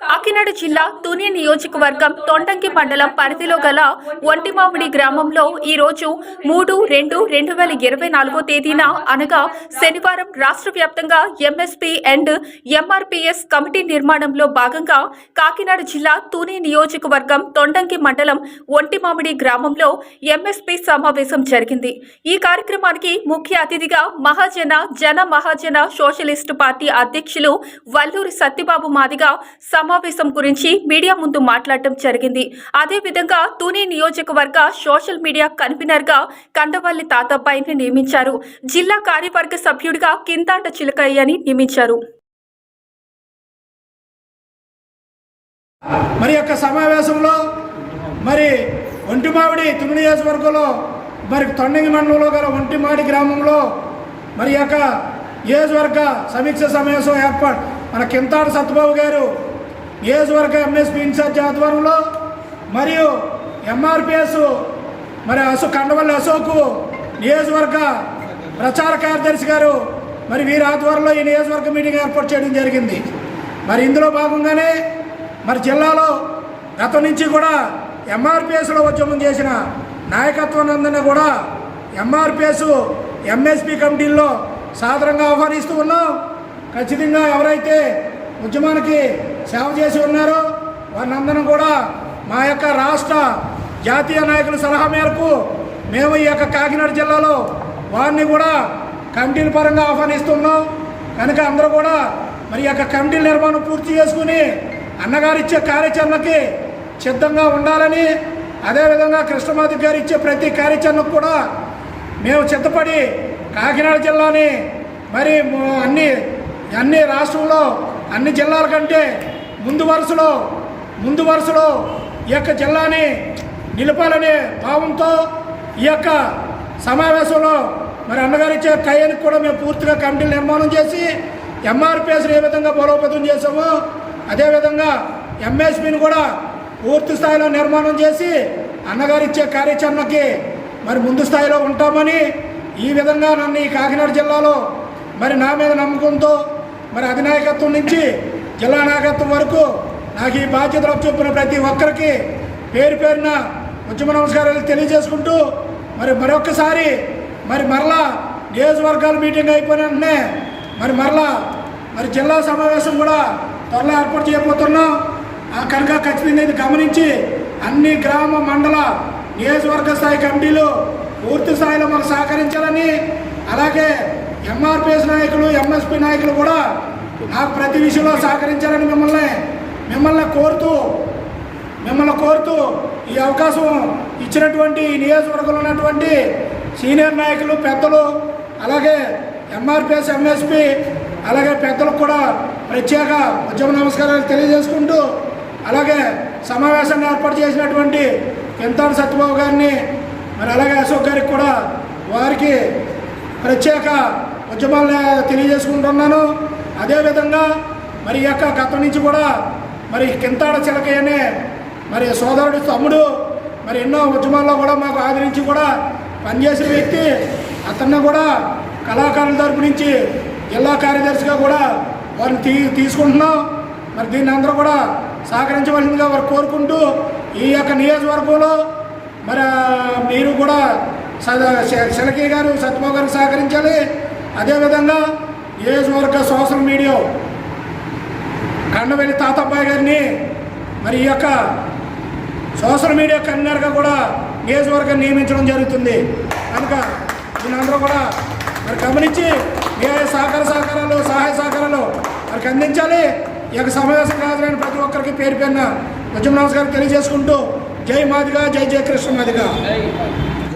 కాకినాడ జిల్లా తుని నియోజకవర్గం తొండంకి మండలం పరిధిలో గల ఒంటిమామిడి గ్రామంలో ఈ రోజు మూడు రెండు రెండు వేల ఇరవై నాలుగో తేదీన అనగా శనివారం రాష్ట్ర వ్యాప్తంగా ఎంఎస్పీ అండ్ ఎంఆర్పీఎస్ కమిటీ నిర్మాణంలో భాగంగా కాకినాడ జిల్లా తుని నియోజకవర్గం తొండంకి మండలం ఒంటిమామిడి గ్రామంలో ఎంఎస్పీ సమావేశం జరిగింది. ఈ కార్యక్రమానికి ముఖ్య అతిథిగా మహాజన జన మహాజన సోషలిస్టు పార్టీ అధ్యక్షులు వల్లూరి సత్యబాబు మాదిగా సమావేశం గురించి మీడియా ముందు మాట్లాడటం జరిగింది. అదేవిధంగా తూనే నియోజకవర్గ సోషల్ మీడియా కన్వీనర్గా కండవల్లి తాతబ్బాయిని నియమించారు. జిల్లా కార్యవర్గ సభ్యుడిగా కింతాంట చిలకయ్యని నియమించారు. మరి యొక్క సమావేశంలో మరి ఒంటిమావిడి తుని నియోజకవర్గంలో మరి తొండంగి మండలంలో గల ఒంటిమాడి గ్రామంలో మరి యొక్క నియోజకవర్గ సమీక్ష సమావేశం ఏర్పాటు మన కింతాడు సత్యబాబు గారు నియోజకవర్గ ఎంఎస్పీ ఇన్ఛార్జ్ ఆధ్వర్యంలో మరియు ఎంఆర్పిఎస్ మరి అశో కండవల్లి అశోక్ నియోజకవర్గ ప్రచార కార్యదర్శి గారు మరి వీరి ఆధ్వర్యంలో ఈ నియోజకవర్గ మీటింగ్ ఏర్పాటు చేయడం జరిగింది. మరి ఇందులో భాగంగానే మరి జిల్లాలో గతం నుంచి కూడా ఎంఆర్పిఎస్లో ఉద్యమం చేసిన నాయకత్వాన్ని కూడా ఎంఆర్పిఎస్ ఎంఎస్పి కమిటీల్లో సాధారణంగా ఆహ్వానిస్తూ ఉన్నాం. ఖచ్చితంగా ఎవరైతే ఉద్యమానికి సేవ చేసి ఉన్నారో. వారినందరం కూడా మా యొక్క రాష్ట్ర జాతీయ నాయకుల సలహా మేరకు మేము ఈ యొక్క కాకినాడ జిల్లాలో వారిని కూడా కమిటీల పరంగా ఆహ్వానిస్తున్నాం. కనుక అందరూ కూడా మరి ఈ యొక్క కమిటీల నిర్మాణం పూర్తి చేసుకుని అన్నగారు ఇచ్చే కార్యాచరణకి సిద్ధంగా ఉండాలని అదేవిధంగా కృష్ణమాధి గారు ఇచ్చే ప్రతి కార్యాచరణకు కూడా మేము సిద్ధపడి కాకినాడ జిల్లాని మరి అన్ని అన్ని రాష్ట్రంలో అన్ని జిల్లాల కంటే ముందు వరుసలో ముందు వరుసలో ఈ యొక్క జిల్లాని నిలపాలనే భావంతో ఈ యొక్క సమావేశంలో మరి అన్నగారు ఇచ్చే కయ్యానికి కూడా మేము పూర్తిగా కమిటీలు నిర్మాణం చేసి ఎంఆర్పిఎస్ని ఏ విధంగా బలోపేతం చేసామో అదేవిధంగా ఎంఎస్పిని కూడా పూర్తి స్థాయిలో నిర్మాణం చేసి అన్నగారు ఇచ్చే కార్యాచరణకి మరి ముందు స్థాయిలో ఉంటామని ఈ విధంగా నన్ను ఈ కాకినాడ జిల్లాలో మరి నా మీద నమ్మకంతో మరి అధినాయకత్వం నుంచి జిల్లా నాయకత్వం వరకు నాకు ఈ బాధ్యతలు చెప్పిన ప్రతి ఒక్కరికి పేరు పేరున ఉద్యమ నమస్కారాలు తెలియజేసుకుంటూ మరి మరొక్కసారి మరి మరలా నియోజకవర్గాల మీటింగ్ అయిపోయిన వెంటనే మరి మరలా మరి జిల్లా సమావేశం కూడా త్వరలో ఏర్పాటు చేయబోతున్నాం. ఆ కనుక ఖచ్చితంగా ఇది గమనించి అన్ని గ్రామ మండల నియోజకవర్గ స్థాయి కమిటీలు పూర్తి స్థాయిలో మనకు సహకరించాలని అలాగే ఎంఆర్పిఎస్ నాయకులు ఎంఎస్పి నాయకులు కూడా నాకు ప్రతి విషయంలో సహకరించారని మిమ్మల్ని మిమ్మల్ని కోరుతూ మిమ్మల్ని కోరుతూ ఈ అవకాశం ఇచ్చినటువంటి నియోజకవర్గంలో ఉన్నటువంటి సీనియర్ నాయకులు పెద్దలు అలాగే ఎంఆర్పిఎస్ ఎంఎస్పి అలాగే పెద్దలకు కూడా ప్రత్యేక ఉద్యమ నమస్కారాలు తెలియజేసుకుంటూ అలాగే సమావేశాన్ని ఏర్పాటు చేసినటువంటి కింతాడు సత్యబాబు గారిని మరి అలాగే అశోక్ గారికి కూడా వారికి ప్రత్యేక ఉద్యమాలను తెలియజేసుకుంటున్నాను. అదేవిధంగా మరి ఈ యొక్క గత నుంచి కూడా మరి కింతాడ చిలకయ్యనే మరి సోదరుడు తమ్ముడు మరి ఎన్నో ఉద్యమాల్లో కూడా మాకు ఆదరించి కూడా పనిచేసిన వ్యక్తి. అతన్ని కూడా కళాకారుల తరపు నుంచి జిల్లా కార్యదర్శిగా కూడా వారిని తీ తీసుకుంటున్నాం. మరి దీన్ని అందరూ కూడా సహకరించవలసిందిగా వారు కోరుకుంటూ ఈ యొక్క నియోజకవర్గంలో మరి మీరు కూడా శిలకీ గారు సత్యమో గారు సహకరించాలి. అదేవిధంగా నియోజకవర్గ సోషల్ మీడియా కండవెల్లి తాతబ్బాయి గారిని మరి ఈ యొక్క సోషల్ మీడియా కన్వీనర్గా కూడా నియోజకవర్గం నియమించడం జరుగుతుంది. కనుక దీనందరూ కూడా మరి గమనించి మీ సహకార సహకారాలు సహాయ సహకారాలు వారికి అందించాలి. ఈ యొక్క సమావేశం హాజరైన ప్రతి ఒక్కరికి పేరు పేరున ఉద్యమ నమస్కారం తెలియజేసుకుంటూ జై మాదిగా జై జయ కృష్ణ మాదిగా.